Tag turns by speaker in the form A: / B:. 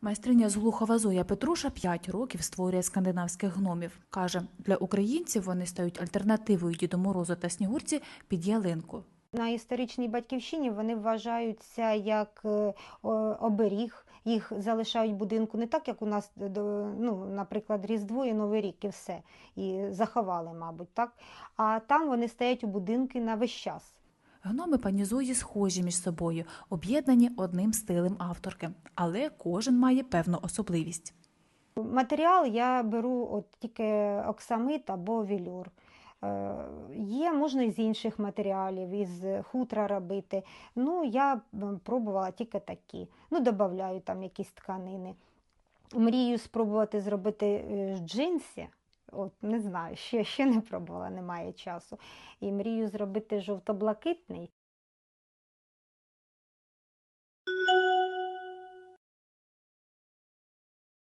A: Майстриня з Глухова Зоя Петруша 5 років створює скандинавських гномів. Каже, для українців вони стають альтернативою Діду Морозу та Снігурці під ялинку.
B: На історичній батьківщині вони вважаються як е, оберіг. Їх залишають в будинку не так, як у нас, е, ну, наприклад, Різдво і Новий рік і все. І заховали, мабуть, так. А там вони стоять у будинку на весь час.
A: Гноми панізої схожі між собою, об'єднані одним стилем авторки, але кожен має певну особливість.
B: Матеріал я беру от тільки оксамит або вілюр. Е, Є, можна і з інших матеріалів, із хутра робити. Ну, я пробувала тільки такі. Ну, додаю там якісь тканини. Мрію спробувати зробити е, з джинсі. От не знаю, ще, ще не пробувала, немає часу. І мрію зробити жовто-блакитний.